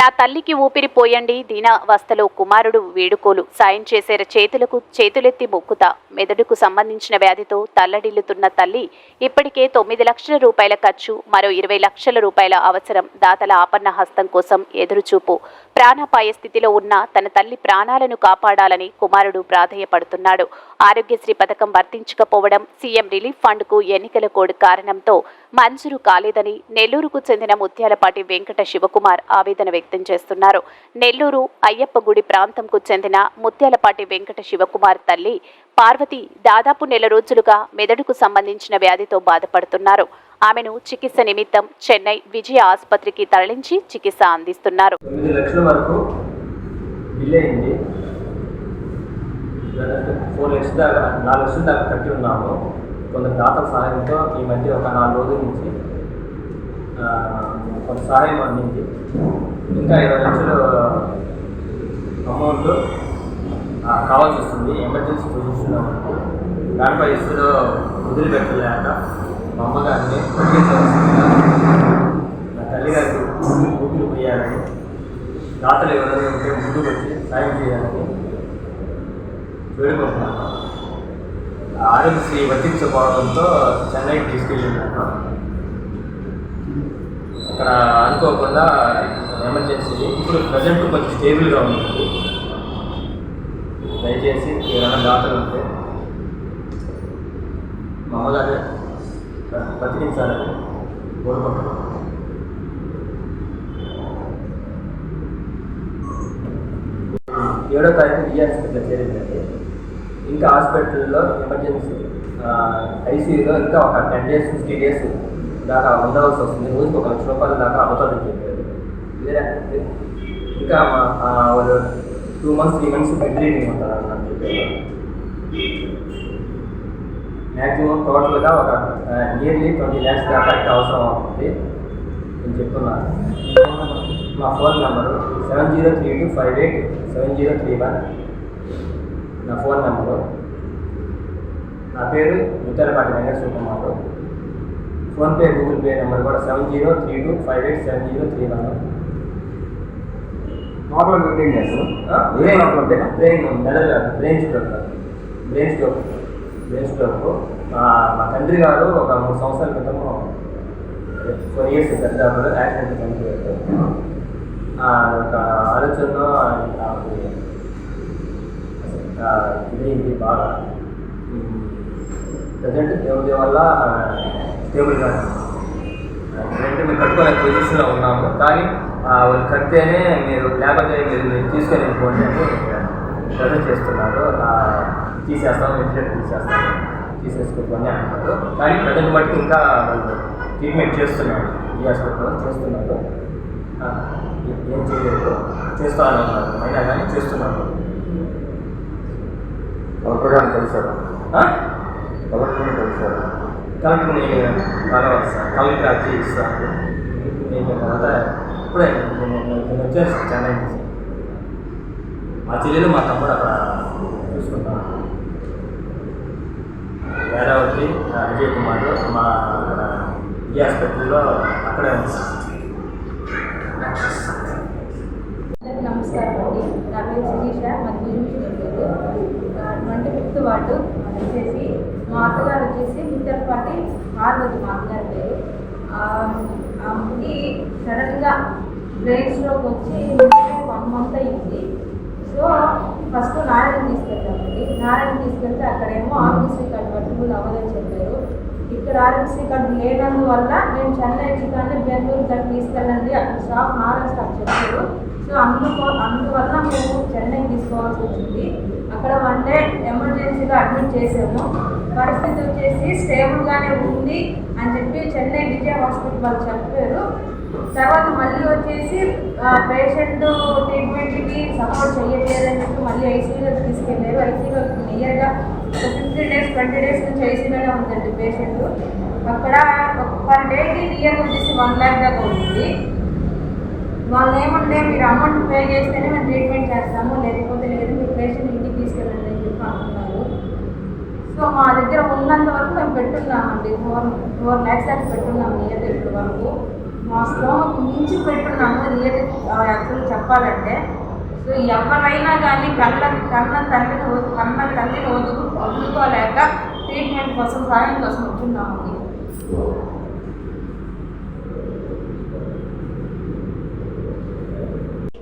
నా తల్లికి ఊపిరి పోయండి దీనావస్థలో కుమారుడు వేడుకోలు. సాయం చేసేర చేతులకు చేతులెత్తి మొక్కుతా. మెదడుకు సంబంధించిన వ్యాధితో తల్లడిల్లుతున్న తల్లి ఇప్పటికే తొమ్మిది లక్షల రూపాయల ఖర్చు మరో ఇరవై లక్షల రూపాయల అవసరం. దాతల ఆపన్న హస్తం కోసం ఎదురుచూపు. ప్రాణాపాయ స్థితిలో ఉన్న తన తల్లి ప్రాణాలను కాపాడాలని కుమారుడు ప్రాధేయపడుతున్నాడు. ఆరోగ్యశ్రీ పథకం వర్తించకపోవడం సీఎం రిలీఫ్ ఫండ్కు ఎన్నికల కోడ్ కారణంతో మంజూరు కాలేదని నెల్లూరుకు చెందిన ముత్యాలపాటి వెంకట శివకుమార్ ఆవేదన వ్యక్తం చేస్తున్నారు. నెల్లూరు అయ్యప్ప గుడి ప్రాంతంకు చెందిన ముత్యాలపాటి వెంకట శివకుమార్ తల్లి పార్వతి దాదాపు నెల రోజులుగా మెదడుకు సంబంధించిన వ్యాధితో బాధపడుతున్నారు. ఆమెను చికిత్స నిమిత్తం చెన్నై విజయ ఆసుపత్రికి తరలించి చికిత్స అందిస్తున్నారు. ఫోర్ లక్షల దాకా నాలుగు లక్షల దాకా కట్టి ఉన్నాము. కొంత దాతల సహాయంతో ఈ మధ్య ఒక నాలుగు రోజుల నుంచి కొంత సహాయం అందింది. ఇంకా ఇరవై లక్షలు అమౌంట్ కావాల్సి వస్తుంది. ఎమర్జెన్సీ పొజిషన్లో దానిపై ఇసులో వదిలిపెట్టలేక మా అమ్మగారిని నా తల్లిగారికి ఊపిరి పోయాలని దాతలు ఎవరైనా ఉంటే ముందుకు వచ్చి సాయం చేయాలని వేడుకుంటున్నాను. ఆరోగ్యశ్రీ వర్తించకపోవడంతో చెన్నైకి తీసుకెళ్ళినాను అక్కడ అనుకోకుండా ఎమర్జెన్సీ. ఇప్పుడు ప్రజెంట్ కొంచెం స్టేబుల్గా ఉంటుంది దయచేసి ఏమైనా దాతలు ఉంటే మా అమ్మగారు బతికించాలని కోరుకుంటున్నాను ఏడో తారీఖు ఈ చేరిందండి ఇంకా హాస్పిటల్లో ఎమర్జెన్సీ ఐసీయూలో ఇంకా ఒక టెన్ డేస్ ఫిఫ్టీ డేస్ దాకా ఉండవలసి వస్తుంది. రోజుకి ఒక లక్ష రూపాయల దాకా అవుతుంది చెప్పారు. వేరే ఇంకా మా వాళ్ళు two months three months bed reading ఉంటారు నాకు చెప్పారు. మ్యాక్సిమం టోటల్గా ఒక నియర్లీ ట్వంటీ ల్యాక్స్ దాకా అయితే అవసరం అవుతుంది నేను చెప్తున్నాను మా phone number seven zero three two five eight seven zero three one నా ఫోన్ నెంబరు నా పేరు Muttalapati Venkata Sukumar PhonePe Google Pay number కూడా seven zero three two five eight seven zero three one normal చేస్తాం brain brain మెదడు brain stroke brain stroke brain stroke మా తండ్రి గారు ఒక మూడు సంవత్సరాల క్రితం ఫోర్ ఇయర్స్ పెద్ద యాక్సిడెంట్ చనిపోయారు ఆ ఒక ఆలోచనలో నాకు ఆ, ఇదైంది బాగా ప్రజెంట్ దేవుడి వల్ల స్టేబుల్గా అంటే మేము కట్టుకునే పొజిషన్లో ఉన్నాము. కానీ వాళ్ళు కడితేనే మీరు లేకపోతే మీరు మీరు తీసుకొని వెళ్ళిపోండి అని ప్రజెంట్ చేస్తున్నారు. తీసేస్తాం ఇంటికి తీసేస్తాం తీసేసుకోండి అంటున్నారు కానీ ప్రజెంట్ మట్టుకు ఇంకా వాళ్ళు ట్రీట్మెంట్ చేస్తున్నారు. ఈ హాస్పిటల్లో చేస్తున్నారు. ఏ- చేయలేదు. చేస్తా అని ఉన్నారు అయినా కానీ చేస్తున్నారు. కలెక్టర్ గారిని కలిశారు? ఆ? కలెక్టర్ గారిని కలిశారు? కలెక్టర్ నేను కలవాలి సార్ కలెక్టర్ వచ్చి ఇస్తాను నేను తర్వాత ఇప్పుడే నేను నేను వచ్చేసాను చెన్నై నుంచి మా చెల్లెలు మా తమ్ముడు అక్కడ చూసుకుంటాను వేరావతి ఆ, విజయ్ కుమార్ మా అక్కడ ఈ హాస్పిటల్లో అక్కడే ఉంది సార్ నమస్కారం అండి నా పేరు శిరీష మాది గురించి ట్వంటీ ఫిఫ్త్ వార్డు. వచ్చేసి మా అత్తగారు వచ్చేసి ముత్తలపాటి పార్వతి మా అత్తగారి పేరు. ఆ, ఆమెకి సడన్గా బ్రెయిన్ స్ట్రోక్ వచ్చి one month so first Narayana తీసుకెళ్తామండి. Narayana తీసుకెళ్తే అక్కడేమో ఆర్ఎంసీ కార్డు పట్టుకుని అవ్వదని చెప్పారు. ఇక్కడ ఆర్ఎంసీ కార్డు లేనందువల్ల మేము చెన్నై కానీ బెంగళూరు దాన్ని తీసుకెళ్ళండి. అక్కడ షాప్ నారాయణ చెప్పారు. సో అందుకో అందువల్ల మేము చెన్నై తీసుకోవాల్సి వచ్చింది. అక్కడ వన్ డే ఎమర్జెన్సీగా అడ్మిట్ చేసాము పరిస్థితి వచ్చేసి స్టేబుల్గానే ఉంది అని చెప్పి చెన్నై విజయ హాస్పిటల్ వాళ్ళు చెప్పారు. తర్వాత మళ్ళీ వచ్చేసి పేషెంట్ ట్రీట్మెంట్కి సపోర్ట్ చేయట్లేదని చెప్పి మళ్ళీ ఐసీయూలోకి తీసుకెళ్ళారు ఐసీయూలో నియర్గా ఒక ఫిఫ్టీ డేస్ ట్వంటీ డేస్ నుంచి ఐసీయూలోనే ఉందండి పేషెంట్. అక్కడ పర్ డేకి నియర్ వచ్చేసి వన్ ల్యాక్ దాకా ఉంటుంది వాళ్ళు ఏమంటే మీరు అమౌంట్ పే చేస్తేనే మేము ట్రీట్మెంట్ చేస్తాము లేకపోతే లేదు పేషెంట్ ఇంటికి తీసుకెళ్ళండి అని చెప్పి అంటున్నారు సో మా దగ్గర ఉన్నంత వరకు మేము పెట్టున్నామండి. ఫోర్ ఫోర్ ల్యాక్స్ దాకా పెట్టున్నాం నియర్ ఇప్పటి వరకు. మా స్తోమకు మించి పెట్టున్నాము. రియల్ యాక్చువల్ చెప్పాలంటే. సో ఎవరైనా కానీ కళ్ళ కన్న తండ్రిని కన్న తల్లిని వదులు వదులుకోలేక ట్రీట్మెంట్ కోసం సాయం కోసం వచ్చున్నామండి.